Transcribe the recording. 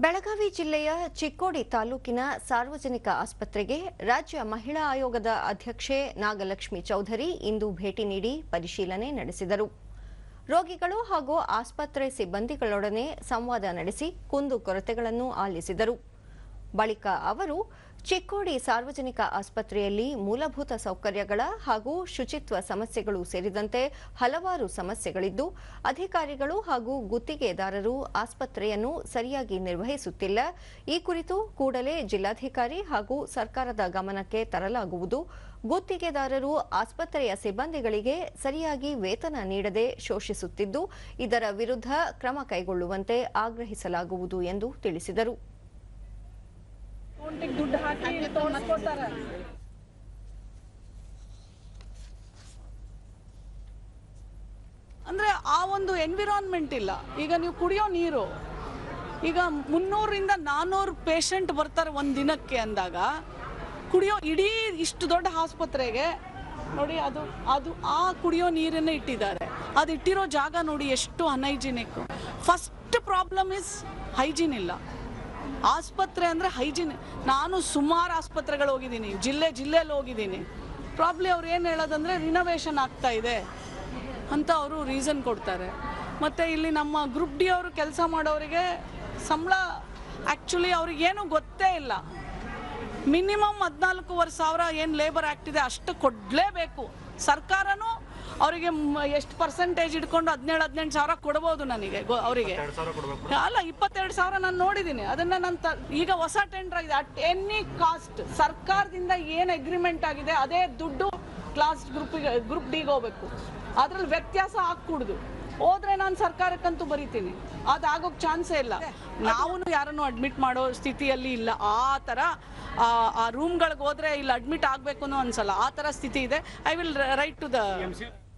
ಬೆಳಗಾವಿ ಜಿಲ್ಲೆಯ ಚಿಕ್ಕೋಡಿ ತಾಲೂಕಿನ ಸಾರ್ವಜನಿಕ ಆಸ್ಪತ್ರೆಗೆ ರಾಜ್ಯ ಮಹಿಳಾ ಆಯೋಗದ ಅಧ್ಯಕ್ಷೆ ನಾಗಲಕ್ಷ್ಮಿ ಚೌಧರಿ ಇಂದು ಭೇಟಿ ನೀಡಿ ಪರಿಶೀಲನೆ ನಡೆಸಿದರು. ರೋಗಿಗಳು ಹಾಗೂ ಆಸ್ಪತ್ರೆ ಸಿಬ್ಬಂದಿಗಳೊಡನೆ ಸಂವಾದ ನಡೆಸಿ ಕುಂದುಕೊರತೆಗಳನ್ನು ಆಲಿಸಿದರು. ಬಳಿಕ ಅವರು ಚಿಕ್ಕೋಡಿ ಸಾರ್ವಜನಿಕ ಆಸ್ಪತ್ರೆಯಲ್ಲಿ ಮೂಲಭೂತ ಸೌಕರ್ಯಗಳ ಹಾಗೂ ಶುಚಿತ್ವ ಸಮಸ್ಯೆಗಳು ಸೇರಿದಂತೆ ಹಲವಾರು ಸಮಸ್ಯೆಗಳಿದ್ದು, ಅಧಿಕಾರಿಗಳು ಹಾಗೂ ಗುತ್ತಿಗೆದಾರರು ಆಸ್ಪತ್ರೆಯನ್ನು ಸರಿಯಾಗಿ ನಿರ್ವಹಿಸುತ್ತಿಲ್ಲ. ಈ ಕುರಿತು ಕೂಡಲೇ ಜಿಲ್ಲಾಧಿಕಾರಿ ಹಾಗೂ ಸರ್ಕಾರದ ಗಮನಕ್ಕೆ ತರಲಾಗುವುದು. ಗುತ್ತಿಗೆದಾರರು ಆಸ್ಪತ್ರೆಯ ಸಿಬ್ಬಂದಿಗಳಿಗೆ ಸರಿಯಾಗಿ ವೇತನ ನೀಡದೆ ಶೋಷಿಸುತ್ತಿದ್ದು, ಇದರ ವಿರುದ್ಧ ಕ್ರಮ ಕೈಗೊಳ್ಳುವಂತೆ ಆಗ್ರಹಿಸಲಾಗುವುದು ಎಂದು ತಿಳಿಸಿದರು. ಅಕೌಂಟಿಗೆ ದುಡ್ಡು ಹಾಕಿ ಅಂದ್ರೆ ಆ ಒಂದು ಎನ್ವಿರಾನ್ಮೆಂಟ್ ಇಲ್ಲ. ಈಗ ನೀವು ಕುಡಿಯೋ ನೀರು, ಈಗ ಮುನ್ನೂರಿಂದ ನಾನೂರು ಪೇಷಂಟ್ ಬರ್ತಾರೆ ಒಂದ್ ದಿನಕ್ಕೆ ಅಂದಾಗ, ಕುಡಿಯೋ ಇಡೀ ಇಷ್ಟು ದೊಡ್ಡ ಆಸ್ಪತ್ರೆಗೆ, ನೋಡಿ ಅದು ಅದು ಆ ಕುಡಿಯೋ ನೀರನ್ನೇ ಇಟ್ಟಿದ್ದಾರೆ. ಅದು ಇಟ್ಟಿರೋ ಜಾಗ ನೋಡಿ ಎಷ್ಟು unhygienic first problem is hygiene ಇಲ್ಲ. ಆಸ್ಪತ್ರೆ ಅಂದರೆ ಹೈಜೀನ್. ನಾನು ಸುಮಾರು ಆಸ್ಪತ್ರೆಗಳು ಹೋಗಿದ್ದೀನಿ. ಜಿಲ್ಲೆ ಜಿಲ್ಲೆಯಲ್ಲಿ ಹೋಗಿದ್ದೀನಿ. ಪ್ರಾಬ್ಲಿ ಅವ್ರು ಏನು ಹೇಳೋದಂದ್ರೆ ರಿನೋವೇಷನ್ ಆಗ್ತಾ ಇದೆ ಅಂತ ಅವರು ರೀಸನ್ ಕೊಡ್ತಾರೆ. ಮತ್ತು ಇಲ್ಲಿ ನಮ್ಮ ಗ್ರೂಪ್ ಡಿ ಅವರು ಕೆಲಸ ಮಾಡೋರಿಗೆ ಸಂಬಳ ಆ್ಯಕ್ಚುಲಿ ಅವ್ರಿಗೇನು ಗೊತ್ತೇ ಇಲ್ಲ. ಮಿನಿಮಮ್ ಹದಿನಾಲ್ಕೂವರೆ ಸಾವಿರ ಏನು ಲೇಬರ್ ಆ್ಯಕ್ಟ್ ಇದೆ ಅಷ್ಟು ಕೊಡಲೇಬೇಕು. ಸರ್ಕಾರನೂ ಅವರಿಗೆ ಎಷ್ಟು ಪರ್ಸೆಂಟೇಜ್ ಇಟ್ಕೊಂಡು ಹದಿನೇಳು ಹದಿನೆಂಟು ಸಾವಿರ ಕೊಡ್ಬೋದು ನನಗೆ. ಅವರಿಗೆ. ಅಲ್ಲ ಇಪ್ಪತ್ತೆರಡು ಸಾವಿರ ನಾನು ನೋಡಿದ್ದೀನಿ. ಅದನ್ನ ನಾನು ಈಗ ಹೊಸ ಟೆಂಡರ್ ಆಗಿದೆ. ಅಟ್ ಎನಿ ಕಾಸ್ಟ್ ಸರ್ಕಾರದಿಂದ ಏನು ಅಗ್ರಿಮೆಂಟ್ ಆಗಿದೆ ಅದೇ ದುಡ್ಡು ಕ್ಲಾಸ್ ಗ್ರೂಪಿಗೆ ಗ್ರೂಪ್ ಡಿಗೆ ಹೋಗ್ಬೇಕು. ಅದ್ರಲ್ಲಿ ವ್ಯತ್ಯಾಸ ಹಾಕ್ಕೂಡ್ದು ಹೋದ್ರೆ ನಾನು ಸರ್ಕಾರಕ್ಕಂತೂ ಬರೀತೀನಿ. ಅದು ಆಗೋಕ್ ಚಾನ್ಸೇ ಇಲ್ಲ. ನಾವು ಯಾರನ್ನು ಅಡ್ಮಿಟ್ ಮಾಡೋ ಸ್ಥಿತಿಯಲ್ಲಿ ಇಲ್ಲ. ಆ ಥರ ಆ, ಆ ರೂಮ್ಗಳಿಗೆ ಹೋದ್ರೆ ಇಲ್ಲಿ ಅಡ್ಮಿಟ್ ಆಗಬೇಕು ಅನ್ನೋ ಅನ್ಸಲ್ಲ ಆ ಥರ ಸ್ಥಿತಿ ಇದೆ. I will write to the